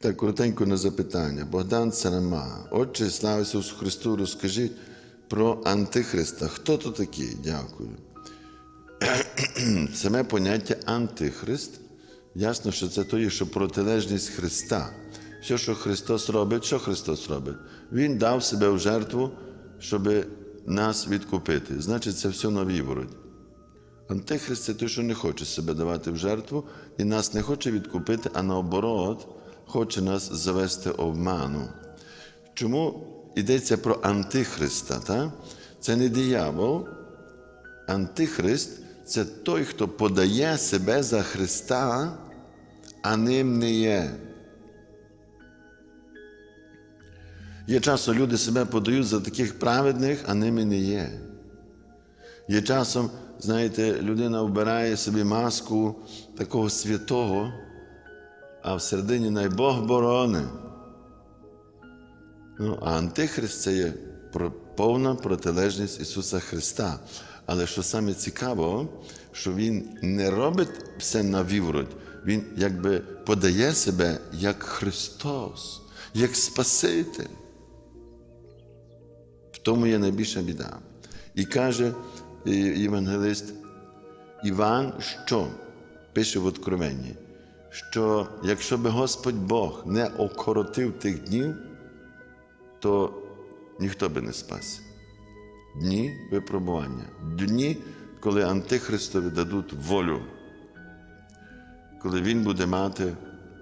Так, коротенько на запитання. Богдан Сарама. Отче, слава Ісусу Христу, розкажіть про Антихриста. Хто то такий? Дякую. Саме поняття Антихрист. Ясно, що це то є, що протилежність Христа. Все, що Христос робить, що Христос робить? Він дав себе в жертву, щоб нас відкупити. Значить, це все на вівороть. Антихрист це той, що не хоче себе давати в жертву і нас не хоче відкупити, а наоборот, хоче нас завести обману. Чому йдеться про Антихриста? Та? Це не диявол. Антихрист це той, хто подає себе за Христа, а ним не є. Є часом люди себе подають за таких праведних, а ними не є. Є часом, знаєте, людина вбирає собі маску такого святого, а всередині най Бог борони. Ну, а Антихрист це є повна протилежність Ісуса Христа. Але що саме цікаво, що Він не робить все на вівороть, Він якби подає себе як Христос, як Спаситель. В тому є найбільша біда. І каже євангелист Іван, що пише в Откровенні, що якщо би Господь Бог не окоротив тих днів, то ніхто би не спасся. Дні випробування, дні, коли Антихристові дадуть волю, коли він буде мати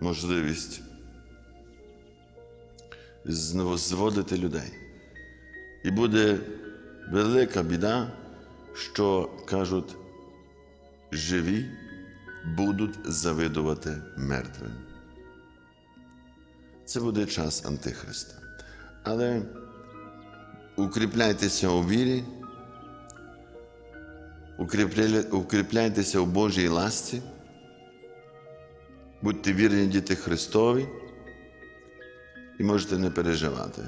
можливість зводити людей. І буде велика біда, що кажуть, живі будуть завидувати мертвим. Це буде час Антихриста. Але укріпляйтеся у вірі, укріпляйтеся у Божій ласці, будьте вірні діти Христові і можете не переживати.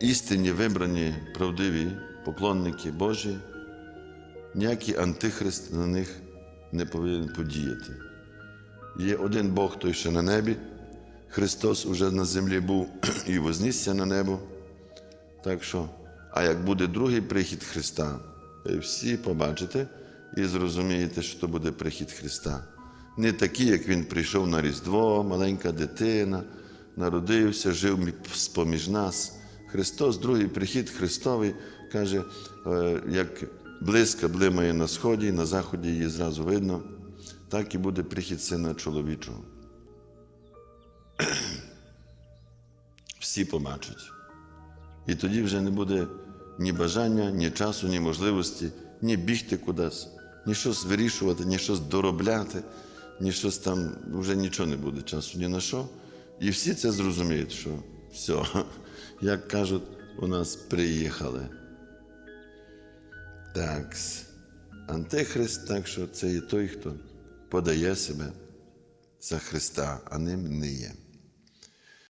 Істинні вибрані, правдиві поклонники Божі, ніякий антихрист на них не повинен подіяти. Є один Бог, той, що на небі. Христос уже на землі був і вознісся на небо. Так що, а як буде другий прихід Христа, всі побачите і зрозумієте, що то буде прихід Христа. Не такий, як Він прийшов на Різдво, маленька дитина, народився, жив мі- поміж нас. Христос, другий прихід Христовий, каже, е, як близька блимає на сході, на заході її зразу видно, так і буде прихід Сина чоловічого. Всі побачать. І тоді вже не буде ні бажання, ні часу, ні можливості, ні бігти кудись, ні щось вирішувати, ні щось доробляти, ні щось там, вже нічого не буде часу, ні на що. І всі це зрозуміють, що все, як кажуть, у нас приїхали. Так, Антихрист, так що це є той, хто подає себе за Христа, а ним не є.